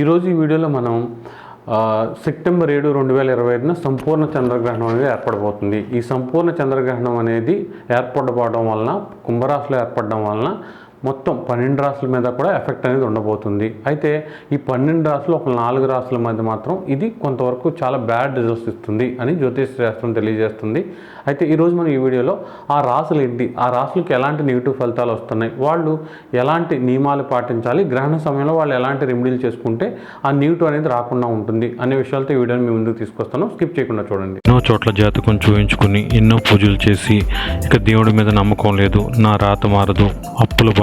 ఈరోజు ఈ వీడియోలో మనం సెప్టెంబర్ ఏడు రెండు వేల ఇరవై ఐదున సంపూర్ణ చంద్రగ్రహణం అనేది ఏర్పడబోతుంది. ఈ సంపూర్ణ చంద్రగ్రహణం అనేది ఏర్పడబోవడం వలన కుంభరాశిలో ఏర్పడడం వలన మొత్తం పన్నెండు రాసుల మీద కూడా ఎఫెక్ట్ అనేది ఉండబోతుంది. అయితే ఈ పన్నెండు రాసులు ఒక నాలుగు రాసుల మధ్య మాత్రం ఇది కొంతవరకు చాలా బ్యాడ్ రిజల్ట్స్ ఇస్తుంది అని జ్యోతిష్ శాస్త్రం తెలియజేస్తుంది. అయితే ఈరోజు మనం ఈ వీడియోలో ఆ రాసులు ఏంటి ఆ రాసులకు ఎలాంటి నెగిటివ్ ఫలితాలు వస్తున్నాయి వాళ్ళు ఎలాంటి నియమాలు పాటించాలి గ్రహణ సమయంలో వాళ్ళు ఎలాంటి రెమెడీలు చేసుకుంటే ఆ నెగిటివ్ అనేది రాకుండా ఉంటుంది అనే విషయాలతో ఈ వీడియోని మీ ముందుకు తీసుకొస్తాను. స్కిప్ చేయకుండా చూడండి. ఎన్నో చోట్ల జాతకం చూపించుకుని ఎన్నో పూజలు చేసి ఇక దేవుడి మీద నమ్మకం లేదు నా రాత మారదు అప్పుల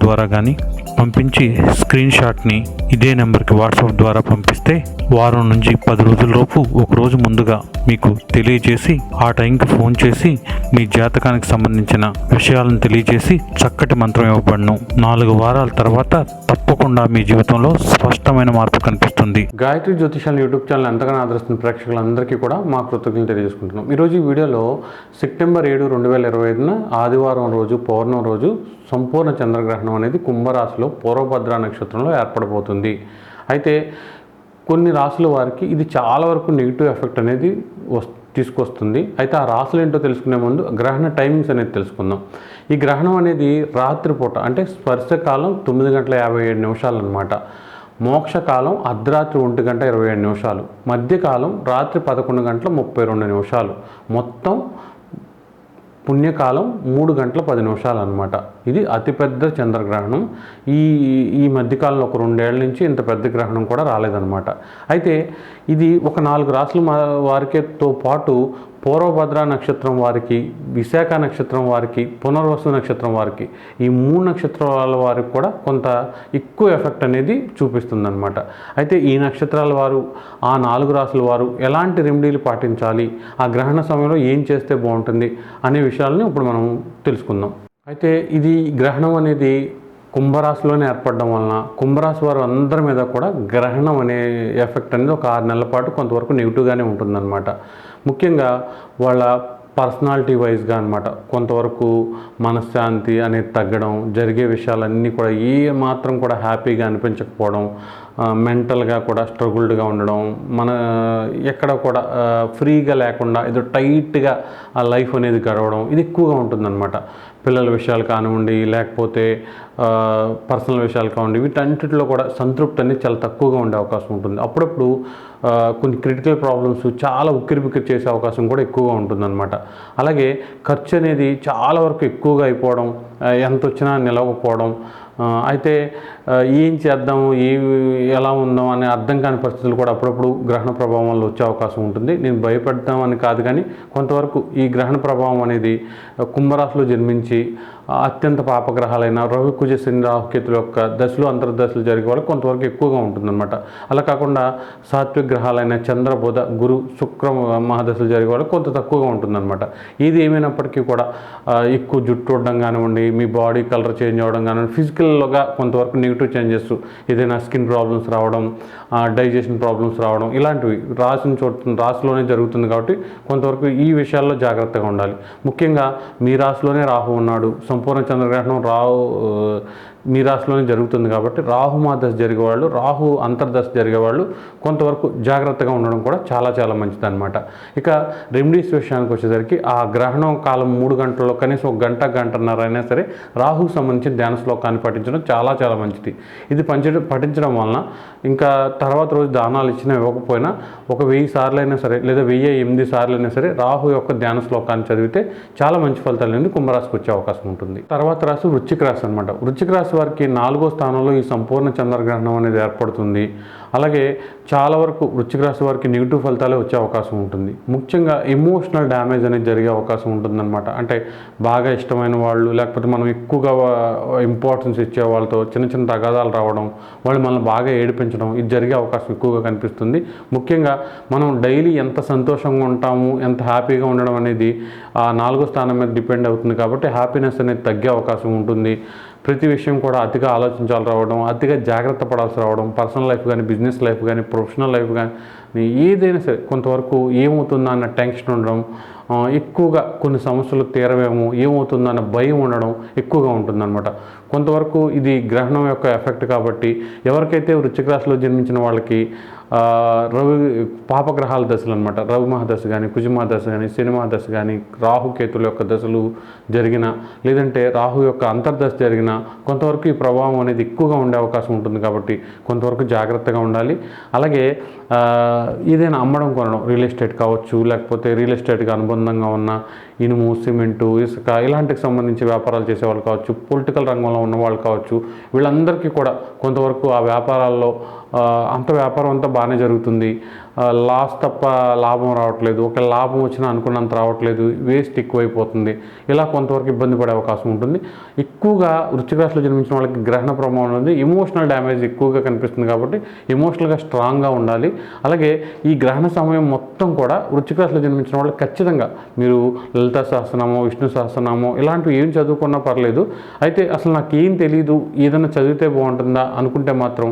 ద్వారా కానీ పంపించి స్క్రీన్ షాట్ని ఇదే నెంబర్కి వాట్సాప్ ద్వారా పంపిస్తే వారం నుంచి పది రోజులలోపు ఒకరోజు ముందుగా మీకు తెలియజేసి ఆ టైంకి ఫోన్ చేసి మీ జాతకానికి సంబంధించిన విషయాలను తెలియజేసి చక్కటి మంత్రం ఇవ్వబడను. నాలుగు వారాల తర్వాత తప్పకుండా మీ జీవితంలో స్పష్టమైన మార్పు కనిపిస్తుంది. గాయత్రి జ్యోతిషాల యూట్యూబ్ ఛానల్ ఎంతగానో ఆదరిస్తున్న ప్రేక్షకులందరికీ కూడా మా కృతజ్ఞతలు తెలియజేసుకుంటున్నాం. ఈరోజు ఈ వీడియోలో సెప్టెంబర్ ఏడు రెండు వేల ఇరవై ఐదున ఆదివారం రోజు పౌర్ణం రోజు సంపూర్ణ చంద్రగ్రహణం అనేది కుంభరాశిలో పూర్వభద్ర నక్షత్రంలో ఏర్పడబోతుంది. అయితే కొన్ని రాసుల వారికి ఇది చాలా వరకు నెగిటివ్ ఎఫెక్ట్ అనేది వస్ తీసుకొస్తుంది. అయితే ఆ రాసులు ఏంటో తెలుసుకునే ముందు గ్రహణ టైమింగ్స్ అనేది తెలుసుకుందాం. ఈ గ్రహణం అనేది రాత్రిపూట అంటే స్పర్శకాలం తొమ్మిది గంటల యాభై ఏడు నిమిషాలు అనమాట మోక్షకాలం అర్ధరాత్రి ఒంటి గంట ఇరవై ఏడు నిమిషాలు. మధ్యకాలం రాత్రి పదకొండు గంటల ముప్పై రెండు నిమిషాలు. మొత్తం పుణ్యకాలం మూడు గంటల పది నిమిషాలు అనమాట ఇది అతిపెద్ద చంద్రగ్రహణం. ఈ ఈ మధ్యకాలంలో ఒక రెండేళ్ళ నుంచి ఇంత పెద్ద గ్రహణం కూడా రాలేదన్నమాట. అయితే ఇది ఒక నాలుగు రాసుల వారికితో పాటు పూర్వభద్ర నక్షత్రం వారికి విశాఖ నక్షత్రం వారికి పునర్వసు నక్షత్రం వారికి ఈ మూడు నక్షత్రాల వారికి కూడా కొంత ఎక్కువ ఎఫెక్ట్ అనేది చూపిస్తుందన్నమాట. అయితే ఈ నక్షత్రాల వారు ఆ నాలుగు రాసుల వారు ఎలాంటి రెమెడీలు పాటించాలి? ఆ గ్రహణ సమయంలో ఏం చేస్తే బాగుంటుంది? అనే విషయాలని ఇప్పుడు మనం తెలుసుకుందాం. అయితే ఇది గ్రహణం అనేది కుంభరాశిలోనే ఏర్పడడం వలన కుంభరాశి వారు అందరి మీద కూడా గ్రహణం అనే ఎఫెక్ట్ అనేది ఒక ఆరు నెలల పాటు కొంతవరకు నెగిటివ్గానే ఉంటుందన్నమాట. ముఖ్యంగా వాళ్ళ పర్సనాలిటీ వైజ్గా అనమాట కొంతవరకు మనశ్శాంతి అనేది తగ్గడం జరిగే విషయాలన్నీ కూడా ఏ మాత్రం కూడా హ్యాపీగా అనిపించకపోవడం మెంటల్గా కూడా స్ట్రగుల్డ్గా ఉండడం మన ఎక్కడ కూడా ఫ్రీగా లేకుండా ఏదో టైట్గా ఆ లైఫ్ అనేది గడవడం ఇది ఎక్కువగా ఉంటుందన్నమాట. పిల్లల విషయాలు కానివ్వండి లేకపోతే పర్సనల్ విషయాలు కానివ్వండి వీటన్నిటిలో కూడా సంతృప్తి అనేది చాలా తక్కువగా ఉండే అవకాశం ఉంటుంది. అప్పుడప్పుడు కొన్ని క్రిటికల్ ప్రాబ్లమ్స్ చాలా ఉక్కిరి బిక్కిరి చేసే అవకాశం కూడా ఎక్కువగా ఉంటుందన్నమాట. అలాగే ఖర్చు అనేది చాలా వరకు ఎక్కువగా అయిపోవడం ఎంత వచ్చినా నిలవకపోవడం అయితే ఏం చేద్దాము ఏ ఎలా ఉందాం అనే అర్థం కాని పరిస్థితులు కూడా అప్పుడప్పుడు గ్రహణ ప్రభావం వల్ల వచ్చే అవకాశం ఉంటుంది. నేను భయపడతామని కాదు కానీ కొంతవరకు ఈ గ్రహణ ప్రభావం అనేది కుంభరాశిలో జన్మించి అత్యంత పాపగ్రహాలైన రవి కుజ శని రాహుకేతుల యొక్క దశలు అంతర్దశలు జరిగే వాళ్ళకి కొంతవరకు ఎక్కువగా ఉంటుందన్నమాట. అలా కాకుండా సాత్విక గ్రహాలైన చంద్రబుధ గురు శుక్ర మహాదశలు జరిగే వాళ్ళకి కొంత తక్కువగా ఉంటుందన్నమాట. ఇది ఏమైనప్పటికీ కూడా ఎక్కువ జుట్టు ఉండడం కానివ్వండి మీ బాడీ కలర్ చేంజ్ అవ్వడం కానివ్వండి ఫిజికల్ ఫిజికల్గా కొంతవరకు నెగిటివ్ చేంజెస్ ఏదైనా స్కిన్ ప్రాబ్లమ్స్ రావడం డైజెషన్ ప్రాబ్లమ్స్ రావడం ఇలాంటివి రాసిన చోటు రాశిలోనే జరుగుతుంది కాబట్టి కొంతవరకు ఈ విషయాల్లో జాగ్రత్తగా ఉండాలి. ముఖ్యంగా మీ రాశిలోనే రాహు ఉన్నాడు సంపూర్ణ చంద్రగ్రహణం రాహు మీ రాశిలోనే జరుగుతుంది కాబట్టి రాహు మా దశ జరిగేవాళ్ళు రాహు అంతర్దశ జరిగేవాళ్ళు కొంతవరకు జాగ్రత్తగా ఉండడం కూడా చాలా చాలా మంచిది అనమాట ఇక రెమెడీస్ విషయానికి వచ్చేసరికి ఆ గ్రహణం కాలం మూడు గంటల్లో కనీసం ఒక గంట గంటన్నర అయినా సరే రాహుకు సంబంధించిన ధ్యాన శ్లోకాన్ని పఠించడం చాలా చాలా మంచిది. ఇది పంచడం పఠించడం వలన ఇంకా తర్వాత రోజు దానాలు ఇచ్చినా ఇవ్వకపోయినా ఒక వెయ్యి సార్లు అయినా సరే లేదా వెయ్యి ఎనిమిది సార్లు అయినా సరే రాహు యొక్క ధ్యాన శ్లోకాన్ని చదివితే చాలా మంచి ఫలితాలు అనేది కుంభరాశికి వచ్చే అవకాశం ఉంటుంది. తర్వాత రాశి వృశ్చిక రాశి అనమాట వృశ్చిక రాశి వారికి నాలుగో స్థానంలో ఈ సంపూర్ణ చంద్రగ్రహణం అనేది ఏర్పడుతుంది. అలాగే చాలా వరకు వృశ్చిక రాశి వారికి నెగిటివ్ ఫలితాలే వచ్చే అవకాశం ఉంటుంది. ముఖ్యంగా ఎమోషనల్ డ్యామేజ్ అనేది జరిగే అవకాశం ఉంటుందన్నమాట. అంటే బాగా ఇష్టమైన వాళ్ళు లేకపోతే మనం ఎక్కువగా ఇంపార్టెన్స్ ఇచ్చే వాళ్ళతో చిన్న చిన్న తగాదాలు రావడం వాళ్ళు మనల్ని బాగా ఏడిపించడం ఇది జరిగే అవకాశం ఎక్కువగా కనిపిస్తుంది. ముఖ్యంగా మనం డైలీ ఎంత సంతోషంగా ఉంటాము ఎంత హ్యాపీగా ఉండడం అనేది ఆ నాలుగో స్థానం మీద డిపెండ్ అవుతుంది కాబట్టి హ్యాపీనెస్ అనేది తగ్గే అవకాశం ఉంటుంది. ప్రతి విషయం కూడా అతిగా ఆలోచించాలి రావడం అతిగా జాగ్రత్త పడాల్సి రావడం పర్సనల్ లైఫ్ కానీ బిజినెస్ లైఫ్ కానీ ప్రొఫెషనల్ లైఫ్ కానీ ఏదైనా సరే కొంతవరకు ఏమవుతుందా అన్న టెన్షన్ ఉండడం ఎక్కువగా కొన్ని సమస్యలు తీరవేమో ఏమవుతుందో అన్న భయం ఉండడం ఎక్కువగా ఉంటుందన్నమాట. కొంతవరకు ఇది గ్రహణం యొక్క ఎఫెక్ట్ కాబట్టి ఎవరికైతే వృచ్చిక రాశిలో జన్మించిన వాళ్ళకి రవి పాపగ్రహాల దశలు అనమాట రవి మహాదశ కానీ కుజమహాదశ కానీ శని మహాదశ కానీ రాహుకేతుల యొక్క దశలు జరిగిన లేదంటే రాహు యొక్క అంతర్దశ జరిగిన కొంతవరకు ఈ ప్రభావం అనేది ఎక్కువగా ఉండే అవకాశం ఉంటుంది కాబట్టి కొంతవరకు జాగ్రత్తగా ఉండాలి. అలాగే ఏదైనా అమ్మడం కొనడం రియల్ ఎస్టేట్ కావచ్చు లేకపోతే రియల్ ఎస్టేట్కి అనుబంధంగా ఉన్న ఇనుము సిమెంటు ఇసుక ఇలాంటికి సంబంధించి వ్యాపారాలు చేసే వాళ్ళు కావచ్చు పొలిటికల్ రంగంలో ఉన్న వాళ్ళు కావచ్చు వీళ్ళందరికీ కూడా కొంతవరకు ఆ వ్యాపారాల్లో అంత వ్యాపారం అంతా బాగానే జరుగుతుంది. లాస్ తప్ప లాభం రావట్లేదు. ఒక లాభం వచ్చినా అనుకున్నంత రావట్లేదు. వేస్ట్ ఎక్కువైపోతుంది. ఇలా కొంతవరకు ఇబ్బంది పడే అవకాశం ఉంటుంది. ఎక్కువగా వృశ్చిక రాశిలో జన్మించిన వాళ్ళకి గ్రహణ ప్రభావం ఉంది ఎమోషనల్ డ్యామేజ్ ఎక్కువగా కనిపిస్తుంది కాబట్టి ఎమోషనల్గా స్ట్రాంగ్గా ఉండాలి. అలాగే ఈ గ్రహణ సమయం మొత్తం కూడా వృశ్చిక రాశిలో జన్మించిన వాళ్ళకి ఖచ్చితంగా మీరు లలిత సహస్రనామో విష్ణు సహస్రనామో ఇలాంటివి ఏం చదువుకున్నా పర్లేదు. అయితే అసలు నాకు ఏం తెలియదు ఏదైనా చదివితే బాగుంటుందా అనుకుంటే మాత్రం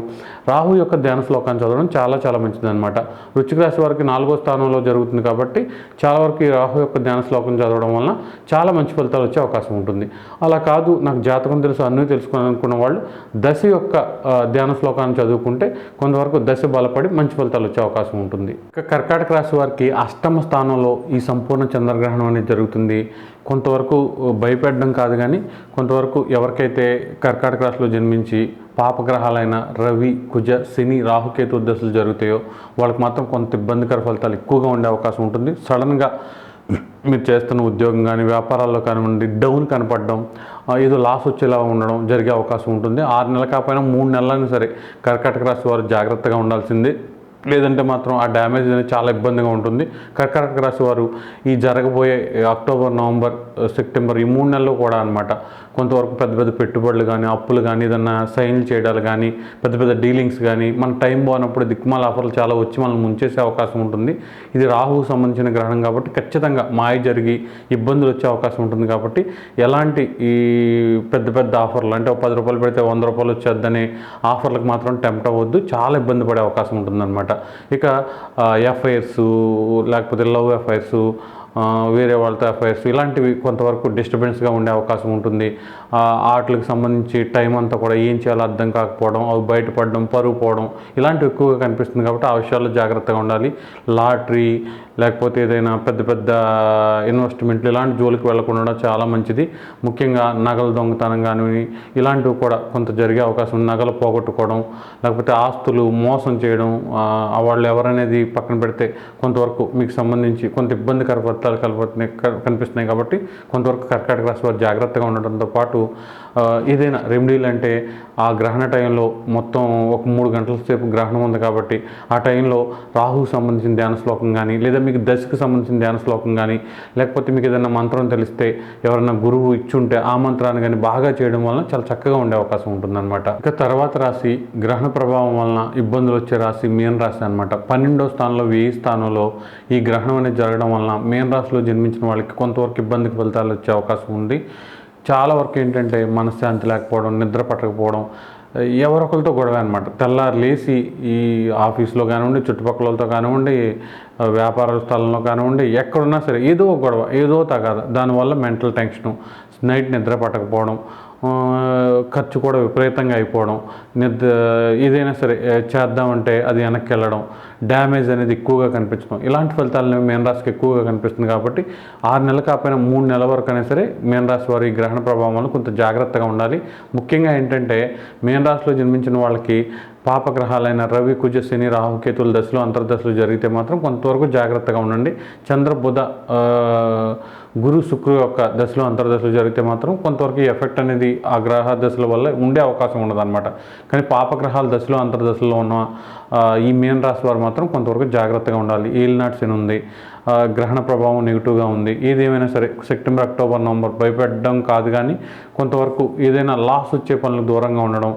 రాహు యొక్క ధ్యాన శ్లోకాన్ని చదవడం చాలా చాలా మంచిది అనమాట వృశ్చిక రాశి వారికి నాలుగో స్థానంలో జరుగుతుంది కాబట్టి చాలా వరకు ఈ రాహు యొక్క ధ్యాన శ్లోకం చదవడం వలన చాలా మంచి ఫలితాలు వచ్చే అవకాశం ఉంటుంది. అలా కాదు నాకు జాతకం తెలుసు అన్నీ తెలుసుకోవాలనుకున్న వాళ్ళు దశ యొక్క ధ్యాన శ్లోకాన్ని చదువుకుంటే కొంతవరకు దశ బలపడి మంచి ఫలితాలు వచ్చే అవకాశం ఉంటుంది. ఇక కర్కాటక రాశి వారికి అష్టమ స్థానంలో ఈ సంపూర్ణ చంద్రగ్రహణం అనేది జరుగుతుంది. కొంతవరకు భయపెట్టడం కాదు కానీ కొంతవరకు ఎవరికైతే కర్కాటక రాశిలో జన్మించి పాపగ్రహాలైన రవి కుజ శని రాహుకేతు దశలు జరుగుతాయో వాళ్ళకి మాత్రం కొంత ఇబ్బందికర ఫలితాలు ఎక్కువగా ఉండే అవకాశం ఉంటుంది. సడన్గా మీరు చేస్తున్న ఉద్యోగం కానీ వ్యాపారాల్లో కానివ్వండి డౌన్ కనపడడం ఏదో లాస్ వచ్చేలా ఉండడం జరిగే అవకాశం ఉంటుంది. ఆరు నెలల కాకపోయినా మూడు నెలలైనా సరే కర్కాటక రాశి వారు జాగ్రత్తగా ఉండాల్సిందే. లేదంటే మాత్రం ఆ డ్యామేజ్ అనేది చాలా ఇబ్బందిగా ఉంటుంది. కర్కటక రాశి వారు ఈ జరగబోయే అక్టోబర్ నవంబర్ సెప్టెంబర్ ఈ మూడు నెలలు కూడా అనమాట కొంతవరకు పెద్ద పెద్ద పెట్టుబడులు కానీ అప్పులు కానీ ఏదన్నా సైన్లు చేయడాలు కానీ పెద్ద పెద్ద డీలింగ్స్ కానీ మన టైం బాగున్నప్పుడు దిక్కుమాల ఆఫర్లు చాలా వచ్చి మనల్ని ముంచేసే అవకాశం ఉంటుంది. ఇది రాహుకు సంబంధించిన గ్రహణం కాబట్టి ఖచ్చితంగా మాయ జరిగి ఇబ్బందులు వచ్చే అవకాశం ఉంటుంది కాబట్టి ఎలాంటి ఈ పెద్ద పెద్ద ఆఫర్లు అంటే ఒక పది రూపాయలు పెడితే వంద రూపాయలు వచ్చేద్దనే ఆఫర్లకు మాత్రం టెంప్ట్ అవ్వద్దు. చాలా ఇబ్బంది పడే అవకాశం ఉంటుందన్నమాట. ఇక ఎఫ్ఐఆర్స్ లేకపోతే లవ్ ఎఫ్ఐఆర్స్ వేరే వాళ్ళతో అఫైర్స్ ఇలాంటివి కొంతవరకు డిస్టర్బెన్స్గా ఉండే అవకాశం ఉంటుంది. ఆటలకు సంబంధించి టైం అంతా కూడా ఏం చేయాలో అర్థం కాకపోవడం అవి బయటపడడం పరుగు పోవడం ఇలాంటివి ఎక్కువగా కనిపిస్తుంది కాబట్టి ఆ విషయాల్లో జాగ్రత్తగా ఉండాలి. లాటరీ లేకపోతే ఏదైనా పెద్ద పెద్ద ఇన్వెస్ట్మెంట్లు ఇలాంటి జోలికి వెళ్ళకుండా చాలా మంచిది. ముఖ్యంగా నగల దొంగతనం కానీ ఇలాంటివి కూడా కొంత జరిగే అవకాశం ఉంది. నగలు పోగొట్టుకోవడం లేకపోతే ఆస్తులు మోసం చేయడం వాళ్ళు ఎవరనేది పక్కన పెడితే కొంతవరకు మీకు సంబంధించి కొంత ఇబ్బందికర ఫలితాలు కలపడుతున్నాయి క- కనిపిస్తున్నాయి కాబట్టి కొంతవరకు కర్కాటక రాశి వారు జాగ్రత్తగా ఉండడంతో పాటు ఏదైనా రెమెడీలు అంటే ఆ గ్రహణ టైంలో మొత్తం ఒక మూడు గంటల సేపు గ్రహణం ఉంది కాబట్టి ఆ టైంలో రాహుకు సంబంధించిన ధ్యాన శ్లోకం కానీ లేదా మీకు దశకు సంబంధించిన ధ్యాన శ్లోకం కానీ లేకపోతే మీకు ఏదైనా మంత్రం తెలిస్తే ఎవరైనా గురువు ఇచ్చుంటే ఆ మంత్రాన్ని కానీ బాగా చేయడం వలన చాలా చక్కగా ఉండే అవకాశం ఉంటుందన్నమాట. ఇక తర్వాత రాశి గ్రహణ ప్రభావం వలన ఇబ్బందులు వచ్చే రాశి మీన రాశి అనమాట పన్నెండో స్థానంలో వెయ్యి స్థానంలో ఈ గ్రహణం అనేది జరగడం వలన మీన రాశిలో జన్మించిన వాళ్ళకి కొంతవరకు ఇబ్బందికి ఫలితాలు వచ్చే అవకాశం ఉంది. చాలా వరకు ఏంటంటే మనశ్శాంతి లేకపోవడం నిద్ర పట్టకపోవడం ఎవరొకరితో గొడవ అనమాట తెల్లారు లేచి ఈ ఆఫీస్లో కానివ్వండి చుట్టుపక్కలతో కానివ్వండి వ్యాపార స్థలంలో కానివ్వండి ఎక్కడున్నా సరే ఏదో గొడవ ఏదో తగాద. దానివల్ల మెంటల్ టెన్షను నైట్ నిద్ర పట్టకపోవడం ఖర్చు కూడా విపరీతంగా అయిపోవడం నిద్ర ఏదైనా సరే చేద్దామంటే అది వెనక్కి వెళ్ళడం డ్యామేజ్ అనేది ఎక్కువగా కనిపించడం ఇలాంటి ఫలితాలు మీన రాశికి ఎక్కువగా కనిపిస్తుంది కాబట్టి ఆరు నెలలు కాకపోయినా మూడు నెలల వరకు అయినా సరే మీన రాశి వారి గ్రహణ ప్రభావం వల్ల కొంత జాగ్రత్తగా ఉండాలి. ముఖ్యంగా ఏంటంటే మీన రాశిలో జన్మించిన వాళ్ళకి పాపగ్రహాలైన రవి కుజ శని రాహుకేతుల దశలు అంతర్దశలు జరిగితే మాత్రం కొంతవరకు జాగ్రత్తగా ఉండండి. చంద్ర బుధ గురు శుక్రు యొక్క దశలు అంతర్దశలు జరిగితే మాత్రం కొంతవరకు ఎఫెక్ట్ అనేది ఆ గ్రహ దశల వల్ల ఉండే అవకాశం ఉండదు అనమాట కానీ పాపగ్రహాల దశలు అంతర్దశలో ఉన్న ఈ మీన రాశి వారు మాత్రం కొంతవరకు జాగ్రత్తగా ఉండాలి. ఏలినాటి శని ఉంది. గ్రహణ ప్రభావం నెగిటివ్గా ఉంది. ఏదేమైనా సరే సెప్టెంబర్ అక్టోబర్ నవంబర్ భయపెట్టడం కాదు కానీ కొంతవరకు ఏదైనా లాస్ వచ్చే పనులకు దూరంగా ఉండడం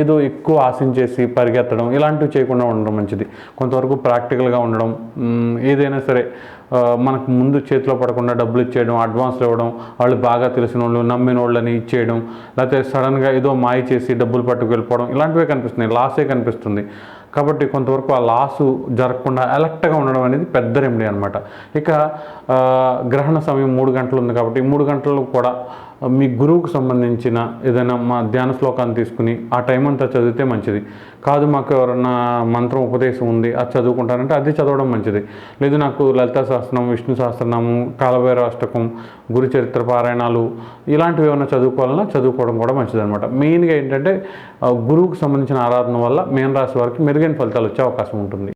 ఏదో ఎక్కువ ఆశించేసి పరిగెత్తడం ఇలాంటివి చేయకుండా ఉండడం మంచిది. కొంతవరకు ప్రాక్టికల్గా ఉండడం ఏదైనా సరే మనకు ముందు చేతిలో పడకుండా డబ్బులు ఇచ్చేయడం అడ్వాన్స్లు ఇవ్వడం వాళ్ళు బాగా తెలిసిన వాళ్ళు నమ్మిన వాళ్ళని ఇచ్చేయడం లేకపోతే సడన్గా ఏదో మాయ చేసి డబ్బులు పట్టుకు వెళ్ళిపోవడం ఇలాంటివే కనిపిస్తున్నాయి. లాసే కనిపిస్తుంది. కాబట్టి కొంతవరకు ఆ లాసు జరగకుండా అలర్ట్గా ఉండడం అనేది పెద్ద రెమెడీ అనమాట ఇక గ్రహణ సమయం మూడు గంటలు ఉంది కాబట్టి మూడు గంటలు కూడా మీ గురువుకు సంబంధించిన ఏదైనా మా ధ్యాన శ్లోకాన్ని తీసుకుని ఆ టైం అంతా చదివితే మంచిది. కాదు మాకు ఎవరన్నా మంత్రం ఉపదేశం ఉంది అది చదువుకుంటారంటే అది చదవడం మంచిది. లేదు నాకు లలితా శాస్త్రం విష్ణు సహస్రనామం కాలభైరవ అష్టకం గురు చరిత్ర పారాయణాలు ఇలాంటివి ఏమైనా చదువుకోవాలన్నా చదువుకోవడం కూడా మంచిది అనమాట మెయిన్గా ఏంటంటే గురువుకు సంబంధించిన ఆరాధన వల్ల మేన రాశి వారికి మెరుగైన ఫలితాలు వచ్చే అవకాశం ఉంటుంది.